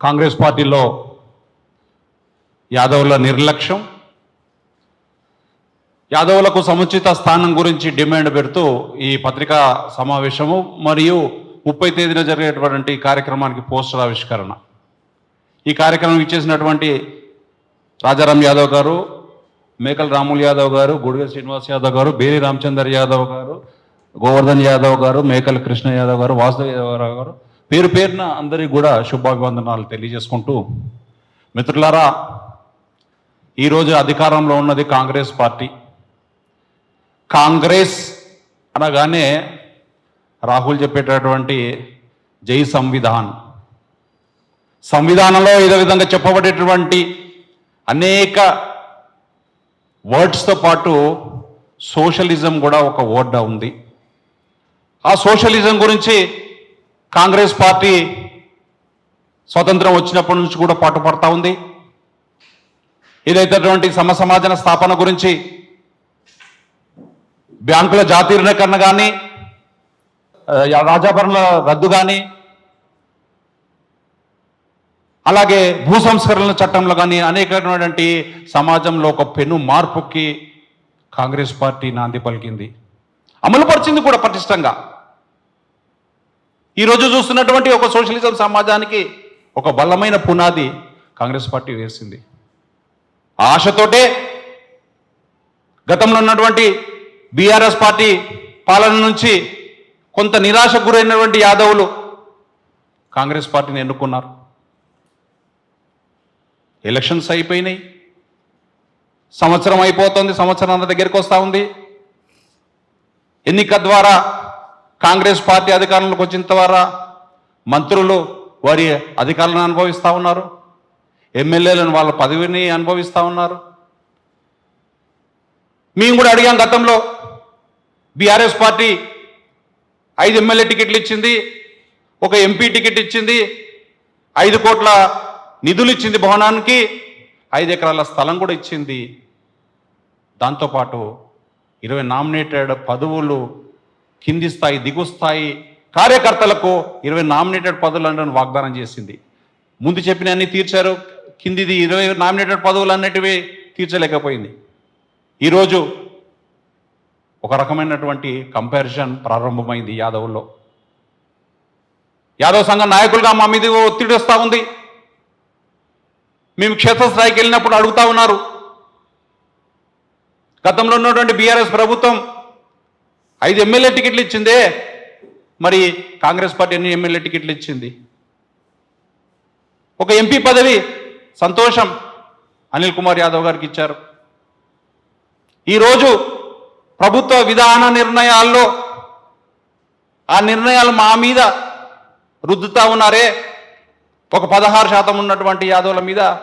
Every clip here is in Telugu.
కాంగ్రెస్ పార్టీలో యాదవుల నిర్లక్ష్యం యాదవులకు సముచిత స్థానం గురించి డిమాండ్ పెడుతూ ఈ పత్రికా సమావేశము మరియు ముప్పై తేదీన జరిగేటువంటి కార్యక్రమానికి పోస్టర్ ఆవిష్కరణ. ఈ కార్యక్రమం ఇచ్చేసినటువంటి రాజారాం యాదవ్ గారు మేకల్ రాములు యాదవ్ గారు గుడిగల్ శ్రీనివాస్ యాదవ్ గారు బేరి రామచందర్ యాదవ్ గారు గోవర్ధన్ యాదవ్ గారు మేకల్ కృష్ణ యాదవ్ గారు వాసుదేవ్ యాదవ్ గారు పేరు పేరున అందరికీ కూడా శుభాభివందనాలు తెలియజేసుకుంటూ మిత్రులారా ఈరోజు అధికారంలో ఉన్నది కాంగ్రెస్ పార్టీ. కాంగ్రెస్ అనగానే రాహుల్ చెప్పేటటువంటి జై సంవిధాన్. సంవిధానంలో ఏదో విధంగా చెప్పబడేటువంటి అనేక వర్డ్స్తో పాటు సోషలిజం కూడా ఒక వర్డ్ ఉంది. ఆ సోషలిజం గురించి కాంగ్రెస్ పార్టీ స్వతంత్రం వచ్చినప్పటి నుంచి కూడా పాటుపడతా ఉంది. ఏదైతేటువంటి సమ సమాజన స్థాపన గురించి బ్యాంకుల జాతీయకరణ కానీ రాజాభరణల రద్దు కానీ అలాగే భూ సంస్కరణల చట్టంలో కానీ అనేకమైనటువంటి సమాజంలో ఒక పెను మార్పుకి కాంగ్రెస్ పార్టీ నాంది పలికింది. అమలుపరిచింది కూడా పటిష్టంగా. ఈరోజు చూస్తున్నటువంటి ఒక సోషలిజం సమాజానికి ఒక బలమైన పునాది కాంగ్రెస్ పార్టీ వేసింది. ఆశతోటే గతంలో ఉన్నటువంటి బీఆర్ఎస్ పార్టీ పాలన నుంచి కొంత నిరాశకు గురైనటువంటి యాదవులు కాంగ్రెస్ పార్టీని ఎన్నుకున్నారు. ఎలక్షన్స్ అయిపోయినాయి. సంవత్సరం అయిపోతుంది సంవత్సరం దగ్గరికి వస్తూ ఉంది. ఎన్నిక ద్వారా కాంగ్రెస్ పార్టీ అధికారంలోకి వచ్చిన ద్వారా మంత్రులు వారి అధికారులను అనుభవిస్తూ ఉన్నారు. ఎమ్మెల్యేలను వాళ్ళ పదవిని అనుభవిస్తూ ఉన్నారు. మేము కూడా అడిగాం గతంలో బీఆర్ఎస్ పార్టీ ఐదు ఎమ్మెల్యే టికెట్లు ఇచ్చింది ఒక ఎంపీ టికెట్ ఇచ్చింది ఐదు కోట్ల నిధులు ఇచ్చింది భవనానికి ఐదు ఎకరాల స్థలం కూడా ఇచ్చింది. దాంతోపాటు ఇరవై నామినేటెడ్ పదవులు కింది స్థాయి దిగు స్థాయి కార్యకర్తలకు ఇరవై నామినేటెడ్ పదవులను వాగ్దానం చేసింది. ముందు చెప్పిన అన్ని తీర్చారు. కిందిది ఇరవై నామినేటెడ్ పదవులు అన్నిటివి తీర్చలేకపోయింది. ఈరోజు ఒక రకమైనటువంటి కంపారిజన్ ప్రారంభమైంది యాదవుల్లో. యాదవ్ సంఘ నాయకులుగా మా మీద ఒత్తిడి వస్తూ ఉంది. మేము క్షేత్రస్థాయికి వెళ్ళినప్పుడు అడుగుతా ఉన్నారు. గతంలో ఉన్నటువంటి బీఆర్ఎస్ ప్రభుత్వం ఐదు ఎమ్మెల్యే టికెట్లు ఇచ్చిందే. మరి కాంగ్రెస్ పార్టీ ఎన్ని ఎమ్మెల్యే టికెట్లు ఇచ్చింది? ఒక ఎంపీ పదవి సంతోషం అనిల్ కుమార్ యాదవ్ గారికి ఇచ్చారు. ఈరోజు ప్రభుత్వ విధాన నిర్ణయాల్లో ఆ నిర్ణయాలు మా మీద రుద్దుతా ఉన్నారే. ఒక పదహారు శాతం ఉన్నటువంటి యాదవుల మీద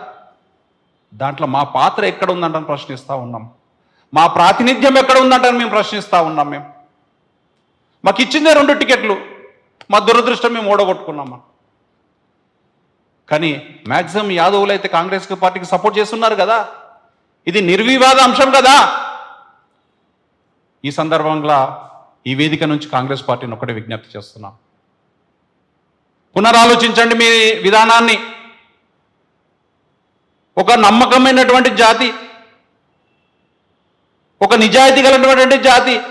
దాంట్లో మా పాత్ర ఎక్కడ ఉందంటని ప్రశ్నిస్తూ ఉన్నాం. మా ప్రాతినిధ్యం ఎక్కడ ఉందంటని మేము ప్రశ్నిస్తూ ఉన్నాం మేము. మాకు ఇచ్చిందే రెండు టికెట్లు. మా దురదృష్టం మేము ఓడగొట్టుకున్నామా? కానీ మ్యాక్సిమం యాదవులు అయితే కాంగ్రెస్ పార్టీకి సపోర్ట్ చేస్తున్నారు కదా. ఇది నిర్వివాద అంశం కదా. ఈ సందర్భంగా ఈ వేదిక నుంచి కాంగ్రెస్ పార్టీని ఒకటి విజ్ఞప్తి చేస్తున్నాం. పునరాలోచించండి మీ విధానాన్ని. ఒక నమ్మకమైనటువంటి జాతి ఒక నిజాయితీ కలిగినటువంటి జాతి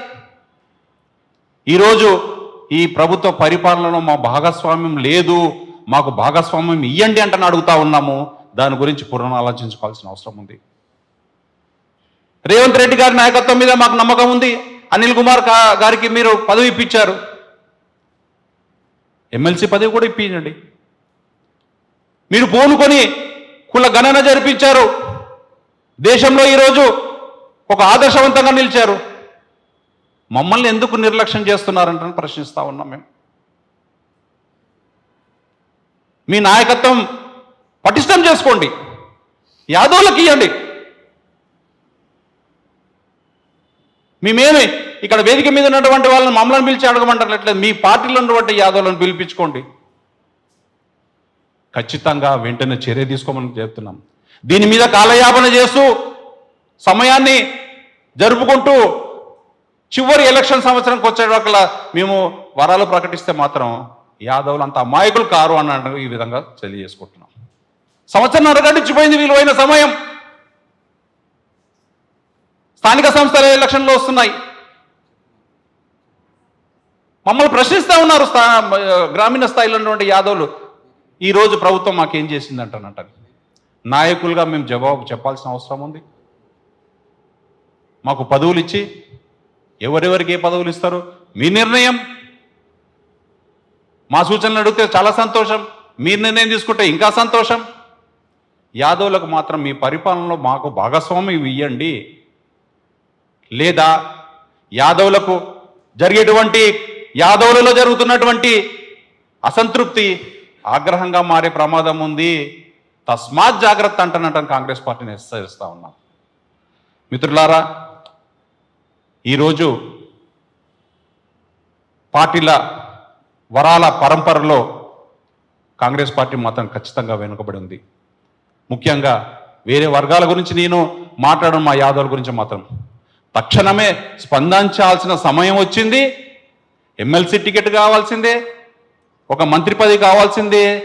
ఈరోజు ఈ ప్రభుత్వ పరిపాలనలో మా భాగస్వామ్యం లేదు మాకు భాగస్వామ్యం ఇయ్యండి అంటని అడుగుతా ఉన్నాము. దాని గురించి పునరాలోచించుకోవాల్సిన అవసరం ఉంది. రేవంత్ రెడ్డి గారి నాయకత్వం మీద మాకు నమ్మకం ఉంది. అనిల్ కుమార్ గారికి మీరు పదవి ఇప్పించారు. ఎమ్మెల్సీ పదవి కూడా ఇప్పించండి. మీరు పోనుకొని కుల గణన జరిపించారు. దేశంలో ఈరోజు ఒక ఆదర్శవంతంగా నిలిచారు. మమ్మల్ని ఎందుకు నిర్లక్ష్యం చేస్తున్నారంటని ప్రశ్నిస్తా ఉన్నాం మేము. మీ నాయకత్వం పటిష్టం చేసుకోండి. యాదవులకు ఇవ్వండి మేమేమి ఇక్కడ వేదిక మీద ఉన్నటువంటి వాళ్ళని మమ్మల్ని పిలిచి అడగమంటారు మీ పార్టీలో ఉన్నటువంటి యాదవులను పిలిపించుకోండి. ఖచ్చితంగా వెంటనే చర్య తీసుకోమని చెప్తున్నాం. దీని మీద కాలయాపన చేస్తూ సమయాన్ని జరుపుకుంటూ చివరి ఎలక్షన్ సంవత్సరంకి వచ్చేటప్పుడు మేము వరాలు ప్రకటిస్తే మాత్రం యాదవులు అంత అమాయకులు కారు అన్నట్టు ఈ విధంగా తెలియజేసుకుంటున్నాం. సంవత్సరం గడిచిపోయింది విలువైన సమయం. స్థానిక సంస్థల ఎలక్షన్లు వస్తున్నాయి. మమ్మల్ని ప్రశ్నిస్తూ ఉన్నారు స్థా గ్రామీణ స్థాయిలో ఉన్నటువంటి యాదవులు. ఈరోజు ప్రభుత్వం మాకేం చేసిందంటానంట. నాయకులుగా మేము జవాబు చెప్పాల్సిన అవసరం ఉంది. మాకు పదవులు ఇచ్చి ఎవరెవరికి ఏ పదవులు ఇస్తారు? మీ నిర్ణయం. మా సూచనలు అడిగితే చాలా సంతోషం. మీ నిర్ణయం తీసుకుంటే ఇంకా సంతోషం. యాదవులకు మాత్రం మీ పరిపాలనలో మాకు భాగస్వామ్యం ఇవ్వండి. లేదా యాదవులకు జరిగేటువంటి యాదవులలో జరుగుతున్నటువంటి అసంతృప్తి ఆగ్రహంగా మారే ప్రమాదం ఉంది. తస్మాత్ జాగ్రత్త అంటానంటాను కాంగ్రెస్ పార్టీని హెచ్చరిస్తా ఉన్నాం. మిత్రులారా ఈరోజు పార్టీల వరాల పరంపరలో కాంగ్రెస్ పార్టీ మాత్రం ఖచ్చితంగా వెనుకబడి ఉంది. ముఖ్యంగా వేరే వర్గాల గురించి నేను మాట్లాడను మా యాదవుల గురించి మాత్రం. తక్షణమే స్పందించాల్సిన సమయం వచ్చింది. ఎమ్మెల్సీ టికెట్ కావాల్సిందే ఒక మంత్రి పదవి కావాల్సిందే.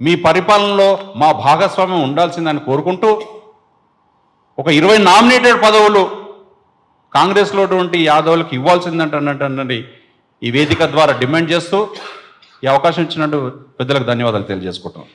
మీ పరిపాలనలో మా భాగస్వామ్యం ఉండాల్సిందని కోరుకుంటూ ఒక ఇరవై నామినేటెడ్ పదవులు కాంగ్రెస్లో ఉన్నటువంటి యాదవులకు ఇవ్వాల్సిందంటున్నటువంటి ఈ వేదిక ద్వారా డిమాండ్ చేస్తూ ఈ అవకాశం ఇచ్చినట్టు పెద్దలకు ధన్యవాదాలు తెలియజేసుకుంటున్నాను